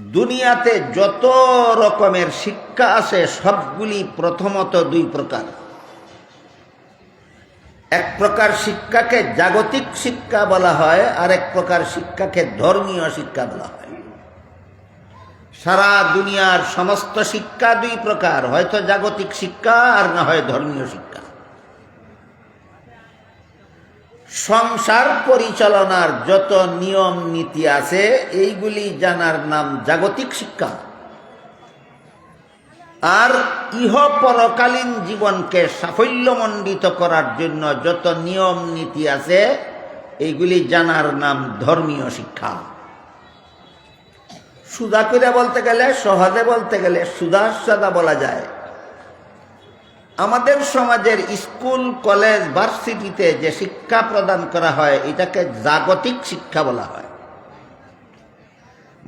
দুনিয়াতে যত রকমের শিক্ষা আছে, সবগুলি প্রথমত দুই প্রকার। এক প্রকার শিক্ষাকে জাগতিক শিক্ষা বলা হয় আর এক প্রকার শিক্ষাকে ধর্মীয় শিক্ষা বলা হয়। সারা দুনিয়ার সমস্ত শিক্ষা দুই প্রকার, হয়তো জাগতিক শিক্ষা আর না হয় ধর্মীয় শিক্ষা। সংসার পরিচালনার যত নিয়ম নীতি আছে, এইগুলি জানার নাম জাগতিক শিক্ষা। আর ইহ পরকালীন জীবনকে সাফল্যমণ্ডিত করার জন্য যত নিয়ম নীতি আছে, এইগুলি জানার নাম ধর্মীয় শিক্ষা। সুদা করে বলতে গেলে, সহজে বলতে গেলে সুদা সাদা বলা যায়। আমাদের সমাজের স্কুল, কলেজ, ভার্সিটিতে যে শিক্ষা প্রদান করা হয়, এটাকে জাগতিক শিক্ষা বলা হয়।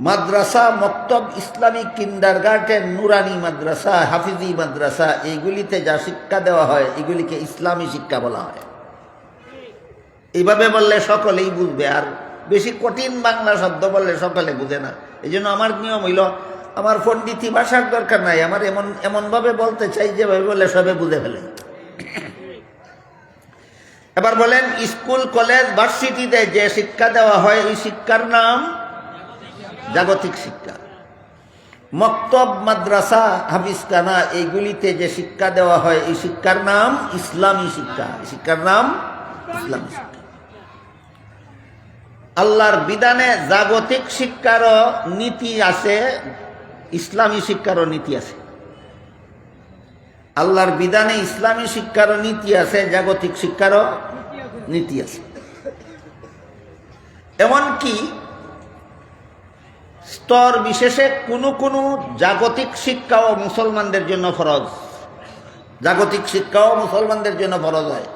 মাদ্রাসা, মক্তব ইসলামিক কিন্ডার গার্ডেন নুরানি মাদ্রাসা, হাফিজি মাদ্রাসা, এইগুলিতে যা শিক্ষা দেওয়া হয়, এগুলিকে ইসলামী শিক্ষা বলা হয়। এইভাবে বললে সকলেই বুঝবে, আর বেশি কঠিন বাংলা শব্দ বললে সকলে বুঝে না। এই জন্য আমার নিয়ম হইল আমার পণ্ডিতি ভাষার দরকার নাই, আমার এমন, এমনভাবে বলতে চাই যেভাবে বললে সবে বুঝে ফেলে। এবার বলেন, স্কুল, কলেজ, ভার্সিটিতে যে শিক্ষা দেওয়া হয়, ওই শিক্ষার নাম জাগতিক শিক্ষা। মক্তব, মাদ্রাসা, হাফিজখানা, এইগুলিতে যে শিক্ষা দেওয়া হয়, এই শিক্ষার নাম ইসলামী শিক্ষা। শিক্ষার নাম ইসলামী শিক্ষা। আল্লাহর বিধানে জাগতিক শিক্ষারও নীতি আছে ইসলামী শিক্ষারও নীতি আছে। আল্লাহর বিধানে ইসলামী শিক্ষারও নীতি আছে, জাগতিক শিক্ষারও নীতি আছে। এমনকি স্তর বিশেষে কোনো কোনো জাগতিক শিক্ষাও মুসলমানদের জন্য ফরজ। জাগতিক শিক্ষাও মুসলমানদের জন্য ফরজ হয়।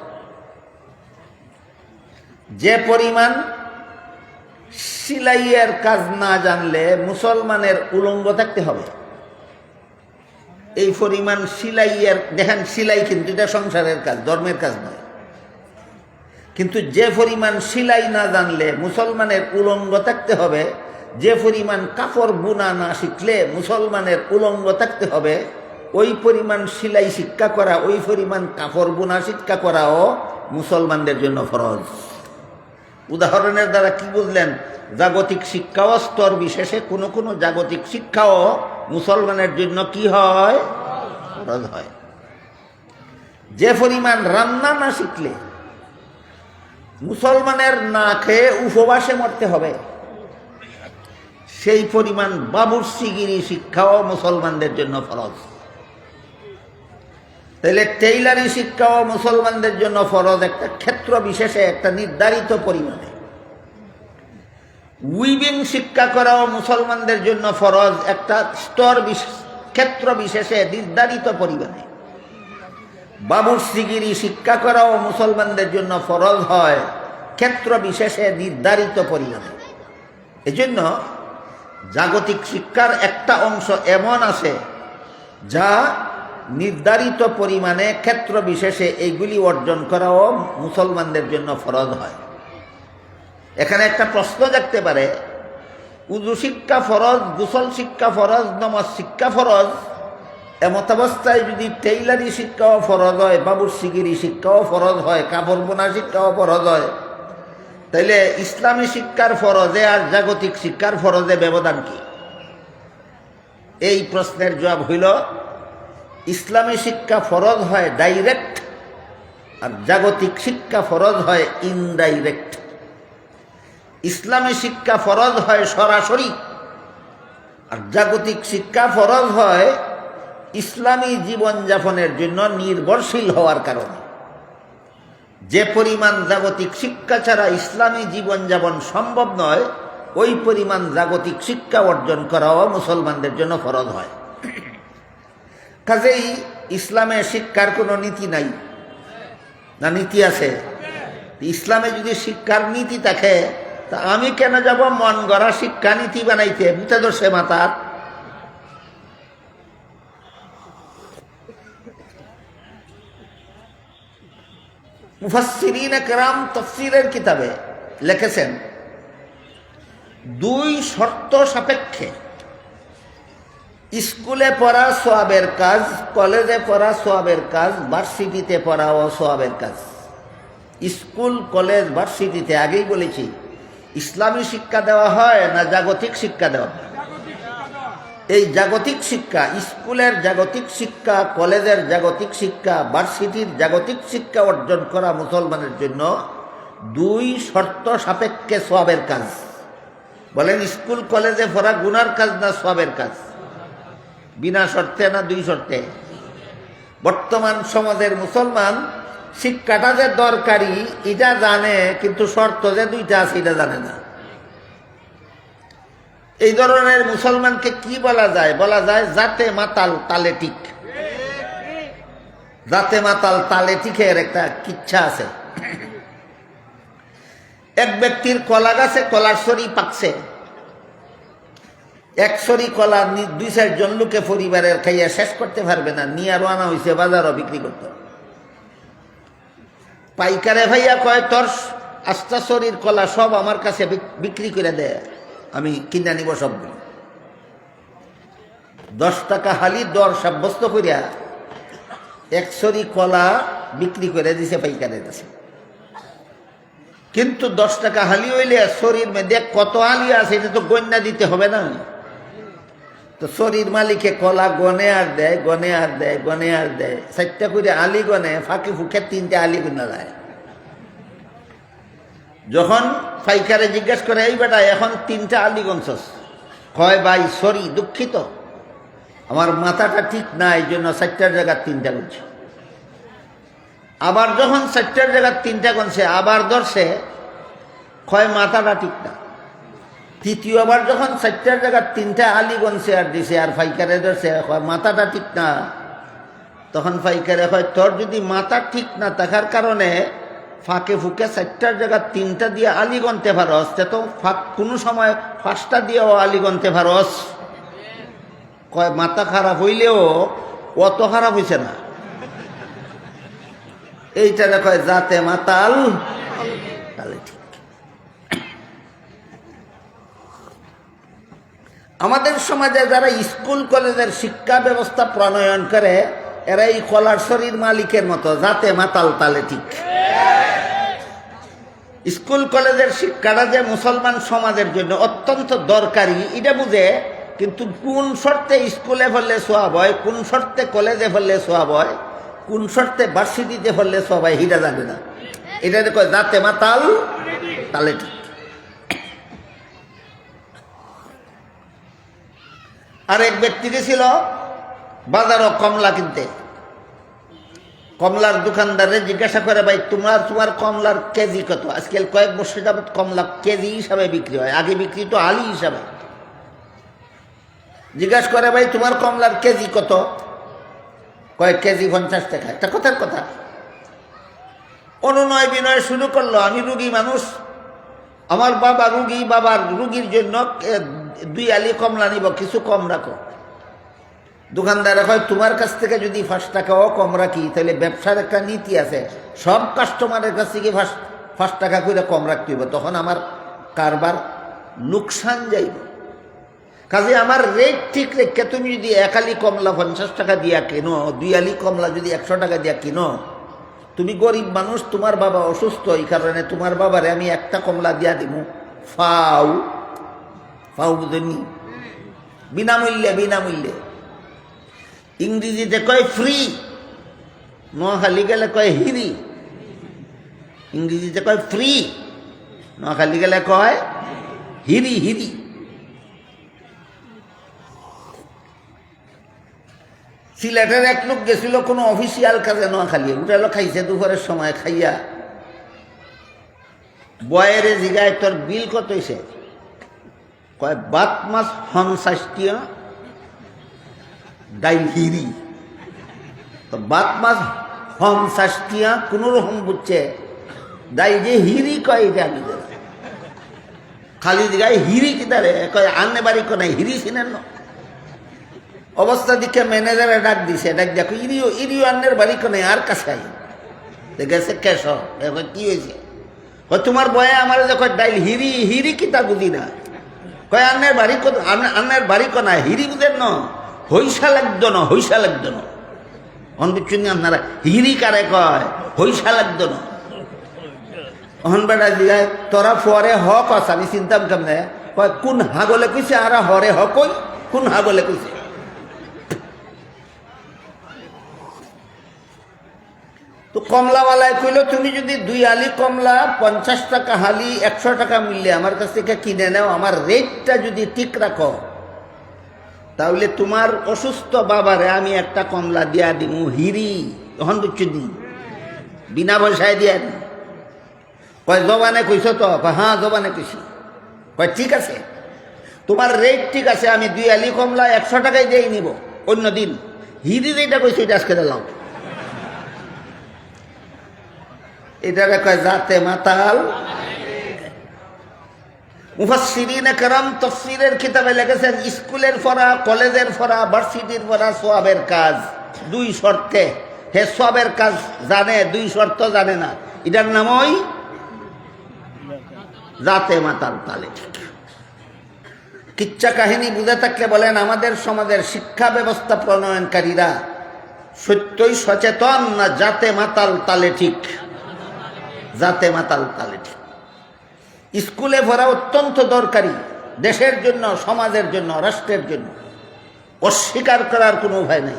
যে পরিমাণ সিলাইয়ের কাজ না জানলে মুসলমানের উলঙ্গ থাকতে হবে। এই পরিমাণ সিলাইয়ের, দেখেন সিলাই কিন্তু এটা সংসারের কাজ, ধর্মের কাজ নয়। কিন্তু যে পরিমাণ সিলাই না জানলে মুসলমানের উলঙ্গ থাকতে হবে, যে পরিমাণ কাপড় বুনা না শিখলে মুসলমানের উলঙ্গ থাকতে হবে, ওই পরিমাণ সিলাই শিক্ষা করা, ওই পরিমাণ কাপড় বুনা শিক্ষা করাও মুসলমানদের জন্য ফরজ। উদাহরণের দ্বারা কি বুঝলেন? জাগতিক শিক্ষাও স্তর বিশেষে, কোনো কোনো জাগতিক শিক্ষাও মুসলমানের জন্য কি হয়? ফরজ হয়। যে পরিমাণ রান্না না শিখলে, মুসলমানের না খেয়ে উপবাসে মরতে হবে। সেই পরিমাণ বাবুর সিগিরি শিক্ষাও মুসলমানদের জন্য ফরজ। তাহলে টেইলারি শিক্ষাও মুসলমানদের জন্য ফরজ একটা ক্ষেত্র বিশেষে, একটা নির্ধারিত পরিমাণে। উইভিং শিক্ষা করাও মুসলমানদের জন্য ফরজ একটা স্তর ক্ষেত্র বিশেষে, নির্ধারিত পরিমাণে। বাবুর সিগিরি শিক্ষা করাও মুসলমানদের জন্য ফরজ হয়, ক্ষেত্র বিশেষে, নির্ধারিত পরিমাণে। এজন্য জাগতিক শিক্ষার একটা অংশ এমন আছে, যা নির্ধারিত পরিমাণে ক্ষেত্র বিশেষে এইগুলি অর্জন করাও মুসলমানদের জন্য ফরজ হয়। এখানে একটা প্রশ্ন জাগতে পারে, উজু শিক্ষা ফরজ, গুসল শিক্ষা ফরজ, নমাজ শিক্ষা ফরজ? এমতাবস্থায় যদি টেইলারি শিক্ষাও ফরজ হয়, বাবুর সিগিরি শিক্ষাও ফরজ হয়, কাপড় বোনা শিক্ষাও ফরজ হয়, তাইলে ইসলামী শিক্ষার ফরজে আর জাগতিক শিক্ষার ফরজে ব্যবধান কি? এই প্রশ্নের জবাব হইল ইসলামী শিক্ষা ফরজ হয় ডাইরেক্ট আর জাগতিক শিক্ষা ফরজ হয় ইনডাইরেক্ট ইসলামী শিক্ষা ফরজ হয় সরাসরি আর জাগতিক শিক্ষা ফরজ হয় ইসলামী জীবনযাপনের জন্য নির্ভরশীল হওয়ার কারণে। যে পরিমাণ জাগতিক শিক্ষা ছাড়া ইসলামী জীবনযাপন সম্ভব নয়, ওই পরিমাণ জাগতিক শিক্ষা অর্জন করাও মুসলমানদের জন্য ফরজ হয়। কাজেই ইসলামে শিক্ষার কোনো নীতি নাই। না নীতি আছে? ইসলামে যদি শিক্ষার নীতি থাকে, তা আমি কেন যাব মন গড়া শিক্ষা নীতি বানাইতে? বুঝতে মাতার মুফাসিরিন একরাম তফসিরের কিতাবে লিখেছেন, দুই শর্ত সাপেক্ষে স্কুলে পড়া সোয়াবের কাজ, কলেজে পড়া সোয়াবের কাজ, ভার্সিটিতে পড়াও সোয়াবের কাজ। স্কুল, কলেজ, ভার্সিটিতে আগেই বলেছি, ইসলামী শিক্ষা দেওয়া হয় না জাগতিক শিক্ষা দেওয়া হয়? এই জাগতিক শিক্ষা, স্কুলের জাগতিক শিক্ষা, কলেজের জাগতিক শিক্ষা, ভার্সিটির জাগতিক শিক্ষা অর্জন করা মুসলমানের জন্য দুই শর্ত সাপেক্ষে সোয়াবের কাজ। বলেন, স্কুল, কলেজে পড়া গুনার কাজ না সোয়াবের কাজ? বিনা শর্তে না দুই শর্তে? বর্তমান সমাজের মুসলমান শিক্ষাটা যে দরকারি, এটা জানে, কিন্তু শর্ত যে দুইটা আছে, এটা জানে না। এই ধরনের মুসলমানকে কি বলা যায়? বলা যায়, জাতে মাতাল তালে ঠিক। জাতে মাতাল তালে টিকের একটা কিচ্ছা আছে। এক ব্যক্তির কলা গাছে কলার সরি পাকছে। এক সরি কলা দুই চারজন লোকে পরিবারের খাইয়া শেষ করতে পারবে না, নিয়ে আরও আনা হয়েছে বাজারও বিক্রি করতে পাইকারে ভাইয়া কয়, তোর আস্তা শরীর কলা সব আমার কাছে বিক্রি করে দে, আমি কিনে নিব সবগুলো। দশ টাকা হালি দর সাব্যস্ত করিয়া একশরি কলা বিক্রি করে দিছে পাইকারের কাছে। কিন্তু দশ টাকা হালি হইলে শরীর মেয়েদের কত আলি আছে, এটা তো গণ্যা দিতে হবে না। তো শরীর মালিকে কলা গনে আর দেয়, গনে আর দেয়, গনে আর দেয়। চারটা করে আলি গনে, ফাঁকি ফুকে তিনটে আলি গুনা দেয় যখন পাইকারে জিজ্ঞেস করে, এই বেটা, এখন তিনটা আলি গনছস? কয়, ভাই, সরি, দুঃখিত। আমার মাথাটা ঠিক না এই জন্য চারটার জায়গার তিনটা গুনছে। আবার যখন চারটার জায়গার তিনটা গনছে, আবার ধরছে, কয়, মাথাটা ঠিক না। তৃতীয়বার যখন চারটার জায়গার তিনটা আলি গনছে আর দিছে আর ফাইকারে ধরছে মাথাটা ঠিক না। তখন ফাইকারে হয় তোর যদি মাথা ঠিক না থাকার কারণে ফাঁকে ফুকে চারটার জায়গা তিনটা দিয়ে আলি গনতে পারস তে তো ফাঁক কোনো সময় পাঁচটা দিয়েও আলি গনতে পারস কয়, মাথা খারাপ হইলেও অত খারাপ হইছে না। এইটারে কয় যাতে মাতাল। তাহলে ঠিক। আমাদের সমাজে যারা স্কুল, কলেজের শিক্ষা ব্যবস্থা প্রণয়ন করে, এরা এই কলার শরীর মালিকের মতো, যাতে মাতাল তালে ঠিক। স্কুল, কলেজের শিক্ষাটা যে মুসলমান সমাজের জন্য অত্যন্ত দরকারি, এটা বুঝে, কিন্তু কোন শর্তে স্কুলে ফেললে সোয়াব হয়, কোন শর্তে কলেজে ফেললে সোয়াব হয়, কোন শর্তে ভার্সিটিতে ফেললে সোয়াব হয় হিটা জানে না। এটা কয় যাতে মাতাল তালে ঠিক। আর এক ব্যক্তি গেছিল বাজারও কমলা কিনতে। কমলার দোকানদারে জিজ্ঞাসা করে, ভাই, তোমার তোমার কমলার কেজি কত? আজকাল কয়েক বছর যাবত কমলা কেজি হিসাবে বিক্রি হয়। আগে বিক্রি তো আলি হিসাবে। জিজ্ঞাসা করে, ভাই, তোমার কমলার কেজি কত? কয়েক কেজি পঞ্চাশ টাকা। একটা কথার কথা। অনুনয় বিনয় শুরু করল, আমি রুগী মানুষ। আমার বাবা রুগী, বাবার রুগীর জন্য দুই আলি কমলা নিব, কিছু কম রাখো। দোকানদার হয় তোমার কাছ থেকে যদি পাঁচ টাকাও কম রাখি, তাহলে ব্যবসার একটা নীতি আছে। সব কাস্টমারের কাছ থেকে পাঁচ পাঁচ টাকা করে কম রাখতে হইব। তখন আমার কারবার লোকসান যাইব। কাজে আমার রেট ঠিক রেখে তুমি যদি এক আলি কমলা পঞ্চাশ টাকা দিয়া কেনো দুই আলি কমলা যদি একশো টাকা দিয়া কিনো, তুমি গরিব মানুষ, তোমার বাবা অসুস্থ, এই কারণে তোমার বাবারে আমি একটা কমলা দিয়া দিব ফাউ। বুঝেনি বিনামূল্যে বিনামূল্যে। ইংরেজিতে কয় ফ্রি নোয়াখালী গেলে কয় হিরি। ইংরেজিতে কয় ফ্রি নোয়াখালী গেলে কয় হিরি হিরি। সিলেটের এক লোক গেছিল কোনো অফিসিয়াল কাজে নোয়াখালী উঠালো খাইছে দুপুরের সময়, খাইয়া। বয়েরে জিগায় তোর বিল কত হয়েছে কয়, বাত মাছ পঞ্চাশটিয়া ডাইল তো বাত মাছ পঞ্চাশটিয়া কোনো রকম বুঝছে দাই যে হিরি কয় এটা আমি। খালি জিগায় হিরি কিতারে কয় আনে বাড়ি কোনায় হিরি না। অবস্থা দিকে ম্যানেজারে ডাক দিছে, ডাক দেখো, ইরিও ইরিও আন্নের বাড়ি কোনে আর কাছে গেছে, কেশ কি হয়েছে? তোমার বয়ে আমার যখন ডাইল হিরি হিরি কিতা বুঝি না। কয়, আন্নের বাড়ি আন্নের বাড়ি কনা হিরি বুঝেন ন? হইসা লাগদ ন হইসা লাগদ না। অন বুঝছেন আপনারা হিরি কারে কয়? হইসা লাগদ না। অহন বেটা দিগায় তোরা ফরে হক কস আমি চিন্তাম কেমনে কয়, কোন হাগলে কইছে, আর হরে হ কই কোন হাগলে কইছে? তো কমলাওয়ালায় কইল, তুমি যদি দুই আলি কমলা, পঞ্চাশ টাকা হালি, একশো টাকা মূল্যে আমার কাছ থেকে কিনে নাও, আমার রেটটা যদি ঠিক রাখো, তাহলে তোমার অসুস্থ বাবারে আমি একটা কমলা দিয়া দিব হিরি তখন বুঝছ দি বিনা পয়সায় দিয়া দিই কয়, জবানে কইছ তো? হ্যাঁ জবানে কইছি। কয়, ঠিক আছে, তোমার রেট ঠিক আছে, আমি দুই আলি কমলা, একশো টাকায় দিয়ে নিব, অন্য দিন। হিরি যেটা কইছি এটা আজকে দিলাম। এটারে কয় জাতে মাতাল? কিতাবে স্কুলের কলেজের সোয়াবের কাজ। দুই শর্তে। হে কাজ জানে, দুই শর্ত জানে না। এটার জাতে তালে। কিচ্ছা কাহিনী বুঝে থাকলে বলেন, আমাদের সমাজের শিক্ষা ব্যবস্থা প্রণয়নকারীরা সত্যই সচেতন না জাতে মাতাল তালে ঠিক। জাতে মাতাল তালে ঠিক। স্কুলে পড়া অত্যন্ত দরকারি দেশের জন্য, সমাজের জন্য, রাষ্ট্রের জন্য। অস্বীকার করার কোনো উপায় নেই।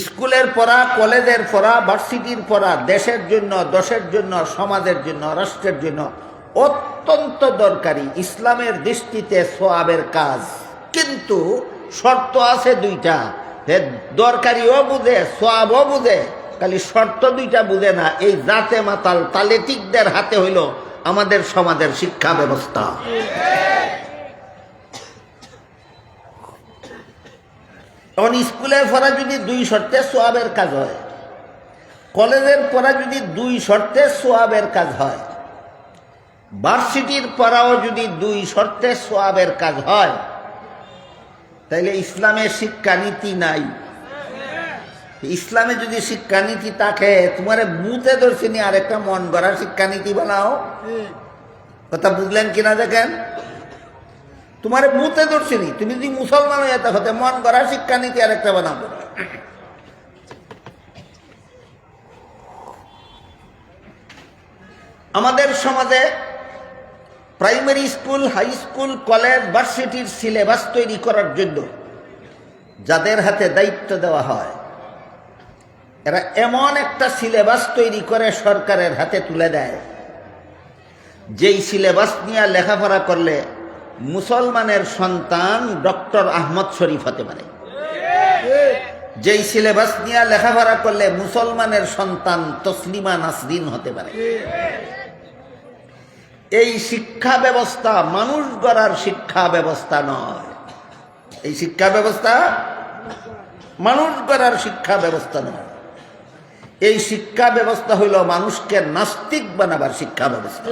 স্কুলের পড়া, কলেজের পড়া, ভার্সিটির পড়া দেশের জন্য দেশের জন্য, সমাজের জন্য, রাষ্ট্রের জন্য অত্যন্ত দরকারি। ইসলামের দৃষ্টিতে সোয়াবের কাজ। কিন্তু শর্ত আছে দুইটা। দরকারিও বুঝে, সোয়াবও বুঝে খালি শর্ত দুইটা বুঝে না, এই জাতে মাতাল তালেটিকদের হাতে হইল আমাদের সমাজের শিক্ষা ব্যবস্থা। তখন স্কুলের পড়া যদি দুই শর্তে সোয়াবের কাজ হয়, কলেজের পড়া যদি দুই শর্তে সোয়াবের কাজ হয়, ভার্সিটির পড়াও যদি দুই শর্তে সোয়াবের কাজ হয়, তাইলে ইসলামের শিক্ষানীতি নাই। ইসলামে যদি শিক্ষানীতি থাকে তোমার বুতে ধরছিনি আরেকটা মন গড়া শিক্ষানীতি বানাও। কথা বুঝলেন কিনা দেখেন? তোমার বুতে ধরছিনি তুমি যদি মুসলমান হয়ে হতে মন গড়া শিক্ষানীতি আরেকটা বানাবো আমাদের সমাজে primary school high school college ভার্সিটির সিলেবাস তৈরি করার জন্য যাদের হাতে দায়িত্ব দেওয়া হয় এরা এমন একটা সিলেবাস তৈরি করে সরকারের হাতে তুলে দেয়। যেই সিলেবাস নিয়ে লেখাপড়া করলে মুসলমানের সন্তান ডক্টর আহমদ শরীফ হতে পারে। যেই সিলেবাস নিয়ে লেখাপড়া করলে মুসলমানের সন্তান তসলিমা নাসরিন হতে পারে। এই শিক্ষা ব্যবস্থা মানুষ গড়ার শিক্ষা ব্যবস্থা নয়। এই শিক্ষা ব্যবস্থা মানুষ গড়ার শিক্ষা ব্যবস্থা নয়। এই শিক্ষা ব্যবস্থা হইল মানুষকে নাস্তিক বানাবার শিক্ষা ব্যবস্থা।